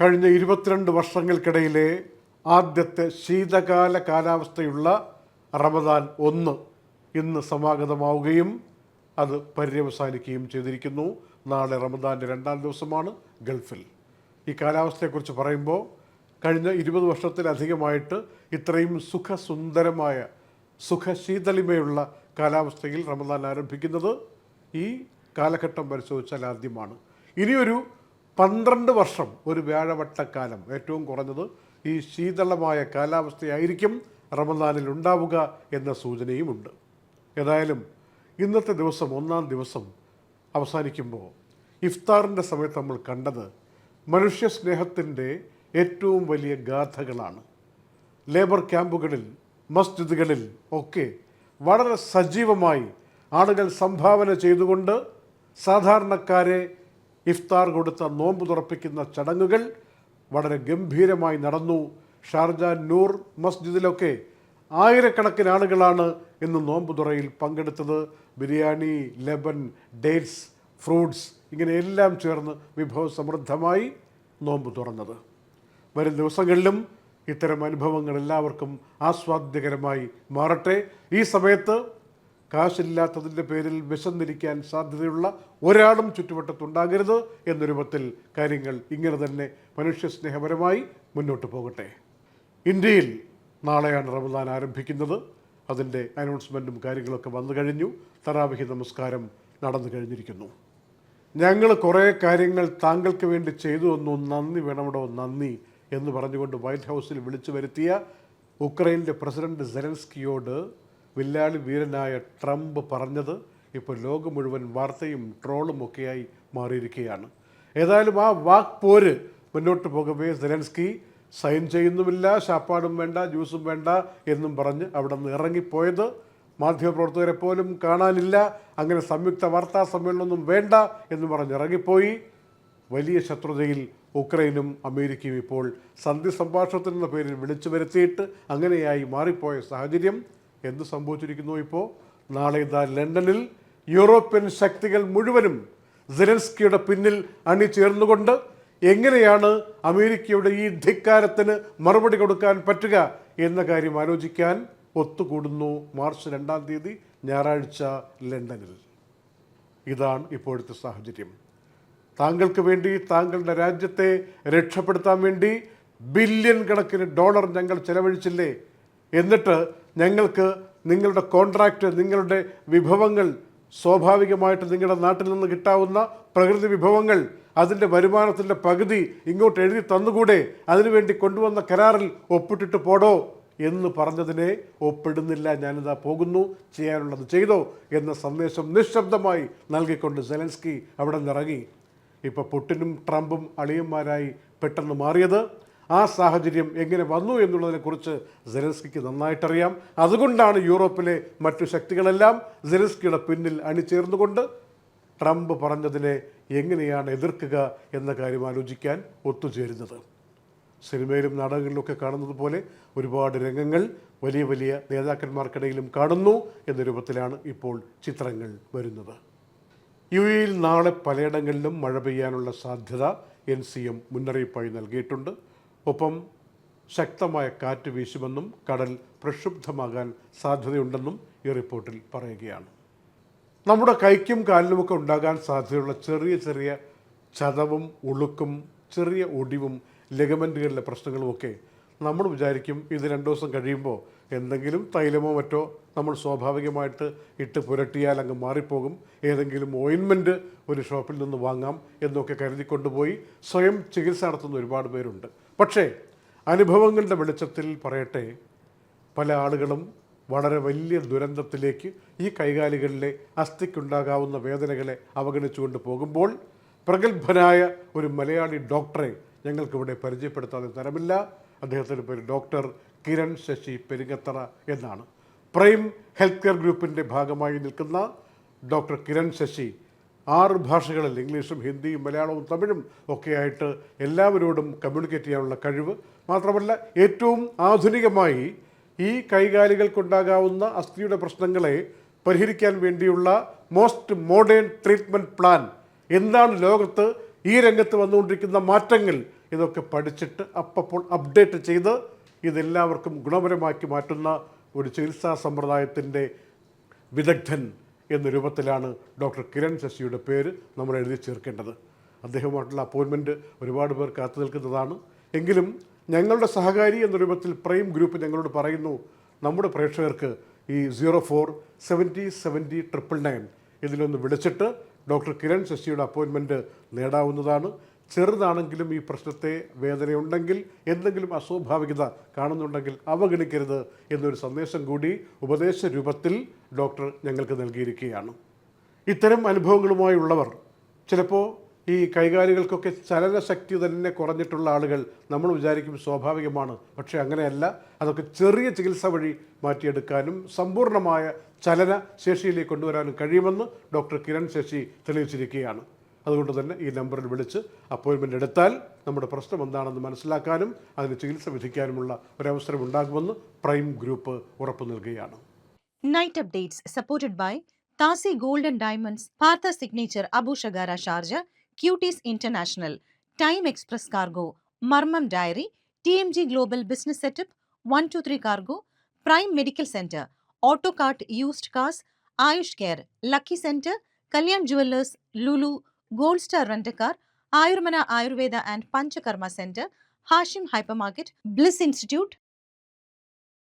കഴിഞ്ഞ ഇരുപത്തിരണ്ട് വർഷങ്ങൾക്കിടയിലെ ആദ്യത്തെ ശീതകാല കാലാവസ്ഥയുള്ള റമദാൻ ഒന്ന് ഇന്ന് സമാഗതമാവുകയും അത് പര്യവസാനിക്കുകയും ചെയ്തിരിക്കുന്നു. നാളെ റമദാന്റെ രണ്ടാം ദിവസമാണ് ഗൾഫിൽ. ഈ കാലാവസ്ഥയെക്കുറിച്ച് പറയുമ്പോൾ കഴിഞ്ഞ ഇരുപത് വർഷത്തിലധികമായിട്ട് ഇത്രയും സുഖസുന്ദരമായ സുഖശീതളിമയുള്ള കാലാവസ്ഥയിൽ റമദാൻ ആരംഭിക്കുന്നത് ഈ കാലഘട്ടം പരിശോധിച്ചാൽ ആദ്യമാണ്. ഇനിയൊരു പന്ത്രണ്ട് വർഷം ഒരു വ്യാഴവട്ടക്കാലം. ഏറ്റവും കുറഞ്ഞത് ഈ ശീതളമായ കാലാവസ്ഥയായിരിക്കും റമദാനിൽ ഉണ്ടാവുക എന്ന സൂചനയുമുണ്ട്. ഏതായാലും ഇന്നത്തെ ദിവസം ഒന്നാം ദിവസം അവസാനിക്കുമ്പോൾ ഇഫ്താറിന്റെ സമയത്ത് നമ്മൾ കണ്ടത് മനുഷ്യ സ്നേഹത്തിന്റെ ഏറ്റവും വലിയ ഗാഥകളാണ്. ലേബർ ക്യാമ്പുകളിൽ മസ്ജിദുകളിൽ ഒക്കെ വളരെ സജീവമായി ആളുകൾ സംഭാവന ചെയ്തുകൊണ്ട് സാധാരണക്കാരെ ഇഫ്താർ കൊടുത്ത നോമ്പ് തുറപ്പിക്കുന്ന ചടങ്ങുകൾ വളരെ ഗംഭീരമായി നടന്നു. ഷാർജ നൂർ മസ്ജിദിലൊക്കെ ആയിരക്കണക്കിന് ആളുകളാണ് ഇന്ന് നോമ്പ് തുറയിൽ പങ്കെടുത്തത്. ബിരിയാണി ലെബൻ ഡേറ്റ്സ് ഫ്രൂട്ട്സ് ഇങ്ങനെ എല്ലാം ചേർന്ന് വിഭവസമൃദ്ധമായി നോമ്പ് തുറന്നത്. വരും ദിവസങ്ങളിലും ഇത്തരം അനുഭവങ്ങൾ എല്ലാവർക്കും ആസ്വാദ്യകരമായി മാറട്ടെ. ഈ സമയത്ത് കാശില്ലാത്തതിന്റെ പേരിൽ വിശന്നിരിക്കാൻ സാധ്യതയുള്ള ഒരാളും ചുറ്റുവട്ടത്തുണ്ടാകരുത് എന്നൊരുപത്തിൽ കാര്യങ്ങൾ ഇങ്ങനെ തന്നെ മനുഷ്യസ്നേഹപരമായി മുന്നോട്ട് പോകട്ടെ. ഇന്ത്യയിൽ നാളെയാണ് റമദാൻ ആരംഭിക്കുന്നത്. അതിന്റെ അനൗൺസ്മെന്റും കാര്യങ്ങളൊക്കെ വന്നു കഴിഞ്ഞു. തറാവിഹി നമസ്കാരം നടന്നു കഴിഞ്ഞിരിക്കുന്നു. ഞങ്ങൾ കുറേ കാര്യങ്ങൾ താങ്കൾക്ക് വേണ്ടി ചെയ്തു തന്നു. നന്ദി വേണമടോ നന്ദി എന്ന് പറഞ്ഞുകൊണ്ട് വൈറ്റ് ഹൗസിൽ വിളിച്ചു വരുത്തിയ ഉക്രൈന്റെ പ്രസിഡന്റ് സെലൻസ്കിയോട് വില്ലാളി വീരനായ ട്രംപ് പറഞ്ഞത് ഇപ്പോൾ ലോകം മുഴുവൻ വാർത്തയും ട്രോളും ഒക്കെയായി മാറിയിരിക്കുകയാണ്. ഏതായാലും ആ വാക്ക് പോര് മുന്നോട്ട് പോകവേ സെലൻസ്കി. സൈൻ ചെയ്യുന്നുമില്ല ശാപ്പാടും വേണ്ട ജ്യൂസും വേണ്ട എന്നും പറഞ്ഞ് അവിടെ നിന്ന് ഇറങ്ങിപ്പോയത്. മാധ്യമപ്രവർത്തകരെ പോലും കാണാനില്ല അങ്ങനെ സംയുക്ത വാർത്താ സമ്മേളനമൊന്നും വേണ്ട എന്ന് പറഞ്ഞ് ഇറങ്ങിപ്പോയി. വലിയ ശത്രുതയിൽ ഉക്രൈനും അമേരിക്കയും ഇപ്പോൾ സന്ധി സംഭാഷണത്തിനെന്ന പേരിൽ വിളിച്ചു വരുത്തിയിട്ട് അങ്ങനെയായി മാറിപ്പോയ സാഹചര്യം. എന്ത് സംഭവിച്ചിരിക്കുന്നു ഇപ്പോൾ നാളെ ഇതാ ലണ്ടനിൽ യൂറോപ്യൻ ശക്തികൾ മുഴുവനും സെലൻസ്കിയുടെ പിന്നിൽ അണിചേർന്നുകൊണ്ട് എങ്ങനെയാണ് അമേരിക്കയുടെ ഈ ധിക്കാരത്തിന് മറുപടി കൊടുക്കാൻ പറ്റുക എന്ന കാര്യം ആലോചിക്കാൻ ഒത്തുകൂടുന്നു മാർച്ച് രണ്ടാം തീയതി ഞായറാഴ്ച ലണ്ടനിൽ. ഇതാണ് ഇപ്പോഴത്തെ സാഹചര്യം. താങ്കൾക്ക് വേണ്ടി താങ്കളുടെ രാജ്യത്തെ രക്ഷപ്പെടുത്താൻ വേണ്ടി ബില്യൺ കണക്കിന് ഡോളർ ഞങ്ങൾ ചെലവഴിച്ചില്ലേ? എന്നിട്ട് ഞങ്ങൾക്ക് നിങ്ങളുടെ കോൺട്രാക്റ്റ് നിങ്ങളുടെ വിഭവങ്ങൾ സ്വാഭാവികമായിട്ട് നിങ്ങളുടെ നാട്ടിൽ നിന്ന് കിട്ടാവുന്ന പ്രകൃതി വിഭവങ്ങൾ അതിന്റെ വരുമാനത്തിന്റെ പകുതി ഇങ്ങോട്ട് എഴുതി തന്നുകൂടെ അതിനുവേണ്ടി കൊണ്ടുവന്ന കരാറിൽ ഒപ്പിട്ടിട്ട് പോടോ എന്ന് പറഞ്ഞതിനെ ഒപ്പിടുന്നില്ല. ഞാനിതാ പോകുന്നു ചെയ്യാനുള്ളത് ചെയ്തോ എന്ന സന്ദേശം നിശബ്ദമായി നൽകിക്കൊണ്ട് സെലൻസ്കി അവിടെ നിന്നിറങ്ങി. ഇപ്പോൾ പുട്ടിനും ട്രംപും അളിയന്മാരായി പെട്ടെന്ന് മാറിയത് ആ സാഹചര്യം എങ്ങനെ വന്നു എന്നുള്ളതിനെക്കുറിച്ച് സെലൻസ്കിക്ക് നന്നായിട്ടറിയാം. അതുകൊണ്ടാണ് യൂറോപ്പിലെ മറ്റു ശക്തികളെല്ലാം സെലൻസ്കിയുടെ പിന്നിൽ അണിചേർന്നുകൊണ്ട് ട്രംപ് പറഞ്ഞതിനെ എങ്ങനെയാണ് എതിർക്കുക എന്ന കാര്യം ആലോചിക്കാൻ ഒത്തുചേരുന്നത്. സിനിമയിലും നാടകങ്ങളിലൊക്കെ കാണുന്നത് പോലെ ഒരുപാട് രംഗങ്ങൾ വലിയ വലിയ നേതാക്കന്മാർക്കിടയിലും കാണുന്നു എന്ന രൂപത്തിലാണ് ഇപ്പോൾ ചിത്രങ്ങൾ വരുന്നത്. യു എയിൽ നാളെ പലയിടങ്ങളിലും മഴ പെയ്യാനുള്ള സാധ്യത എൻ സി എം മുന്നറിയിപ്പായി നൽകിയിട്ടുണ്ട്. ഒപ്പം ശക്തമായ കാറ്റ് വീശുമെന്നും കടൽ പ്രക്ഷുബ്ധമാകാൻ സാധ്യതയുണ്ടെന്നും ഈ റിപ്പോർട്ടിൽ പറയുകയാണ്. നമ്മുടെ കൈക്കും കാലിനുമൊക്കെ ഉണ്ടാകാൻ സാധ്യതയുള്ള ചെറിയ ചെറിയ ചതവും ഉളുക്കും ചെറിയ ഒടിവും ലെഗമെന്റുകളിലെ പ്രശ്നങ്ങളുമൊക്കെ നമ്മൾ വിചാരിക്കും ഇത് രണ്ട് ദിവസം കഴിയുമ്പോൾ എന്തെങ്കിലും തൈലമോ മറ്റോ നമ്മൾ സ്വാഭാവികമായിട്ട് ഇട്ട് പുരട്ടിയാൽ അങ്ങ് മാറിപ്പോകും. ഏതെങ്കിലും ഓയിൻമെന്റ് ഒരു ഷോപ്പിൽ നിന്ന് വാങ്ങാം എന്നൊക്കെ കരുതി കൊണ്ടുപോയി സ്വയം ചികിത്സ നടത്തുന്ന ഒരുപാട് പേരുണ്ട്. പക്ഷേ അനുഭവങ്ങളുടെ വെളിച്ചത്തിൽ പറയട്ടെ പല ആളുകളും വളരെ വലിയ ദുരന്തത്തിലേക്ക് ഈ കൈകാലികളിലെ അസ്ഥിക്കുണ്ടാകാവുന്ന വേദനകളെ അവഗണിച്ചുകൊണ്ട് പോകുമ്പോൾ പ്രഗത്ഭനായ ഒരു മലയാളി ഡോക്ടറെ ഞങ്ങൾക്കിവിടെ പരിചയപ്പെടുത്താതെ തരമില്ല. അദ്ദേഹത്തിന്റെ പേര് ഡോക്ടർ കിരൺ ശശി പെരിങ്ങത്തറ എന്നാണ്. പ്രൈം ഹെൽത്ത് കെയർ ഗ്രൂപ്പിന്റെ ഭാഗമായി നിൽക്കുന്ന ഡോക്ടർ കിരൺ ശശി ആറ് ഭാഷകളിൽ ഇംഗ്ലീഷും ഹിന്ദിയും മലയാളവും തമിഴും ഒക്കെയായിട്ട് എല്ലാവരോടും കമ്മ്യൂണിക്കേറ്റ് ചെയ്യാനുള്ള കഴിവ്. മാത്രമല്ല ഏറ്റവും ആധുനികമായി ഈ കൈകാലികൾക്കുണ്ടാകാവുന്ന അസ്ഥിയുടെ പ്രശ്നങ്ങളെ പരിഹരിക്കാൻ വേണ്ടിയുള്ള മോസ്റ്റ് മോഡേൺ ട്രീറ്റ്മെന്റ് പ്ലാൻ എന്താണ് ലോകത്ത് ഈ രംഗത്ത് വന്നുകൊണ്ടിരിക്കുന്ന മാറ്റങ്ങൾ. ഇതൊക്കെ പഠിച്ചിട്ട് അപ്പപ്പോൾ അപ്ഡേറ്റ് ചെയ്ത് ഇതെല്ലാവർക്കും ഗുണപരമാക്കി മാറ്റുന്ന ഒരു ചികിത്സാ സമ്പ്രദായത്തിന്റെ വിദഗ്ധൻ എന്ന രൂപത്തിലാണ് ഡോക്ടർ കിരൺ ശശിയുടെ പേര് നമ്മൾ എഴുതി ചേർക്കേണ്ടത്. അദ്ദേഹമായിട്ടുള്ള അപ്പോയിൻമെന്റ് ഒരുപാട് പേർ കാത്തു നിൽക്കുന്നതാണ്. എങ്കിലും ഞങ്ങളുടെ സഹകാരി എന്ന രൂപത്തിൽ പ്രൈം ഗ്രൂപ്പ് ഞങ്ങളോട് പറയുന്നു നമ്മുടെ പ്രേക്ഷകർക്ക് ഈ zero four seventy seventy triple nine ഇതിലൊന്ന് വിളിച്ചിട്ട് ഡോക്ടർ കിരൺ ശശിയുടെ അപ്പോയിൻമെന്റ് നേടാവുന്നതാണ്. ചെറുതാണെങ്കിലും ഈ പ്രശ്നത്തെ വേദനയുണ്ടെങ്കിൽ എന്തെങ്കിലും അസ്വാഭാവികത കാണുന്നുണ്ടെങ്കിൽ അവഗണിക്കരുത് എന്നൊരു സന്ദേശം കൂടി ഉപദേശ രൂപത്തിൽ ഡോക്ടർ ഞങ്ങൾക്ക് നൽകിയിരിക്കുകയാണ്. ഇത്തരം അനുഭവങ്ങളുമായുള്ളവർ ചിലപ്പോൾ ഈ കൈകാലുകൾക്കൊക്കെ ചലനശക്തി തന്നെ കുറഞ്ഞിട്ടുള്ള ആളുകൾ നമ്മൾ വിചാരിക്കും സ്വാഭാവികമാണ് പക്ഷേ അങ്ങനെയല്ല. അതൊക്കെ ചെറിയ ചികിത്സ വഴി മാറ്റിയെടുക്കാനും സമ്പൂർണമായ ചലന ശേഷിയിലേക്ക് കൊണ്ടുവരാനും കഴിയുമെന്ന് ഡോക്ടർ കിരൺ ശശി തെളിയിച്ചിരിക്കുകയാണ്. അതുകൊണ്ട് തന്നെ ഈ നമ്പറിൽ വിളിച്ച് അപ്പോയിൻമെന്റ് എടുത്താൽ നമ്മുടെ പ്രശ്നം എന്താണെന്ന് മനസ്സിലാക്കാനും അതിന് ചികിത്സ വിധിക്കാനുമുള്ള ഒരവസരം ഉണ്ടാകുമെന്ന് പ്രൈം ഗ്രൂപ്പ് ഉറപ്പ് നൽകുകയാണ്. Night updates supported by Thasi golden diamonds Partha signature Abu Shagara Sharjah cuties international time express cargo മർമ്മം diary T M G global business setup one two three cargo prime medical centre auto cart used cars Ayush care lucky centre Kalyan jewellers Lulu Gold Star Rent-A-Car, Ayurmana Ayurveda and Panchakarma Center, Hashim Hypermarket, Bliss Institute,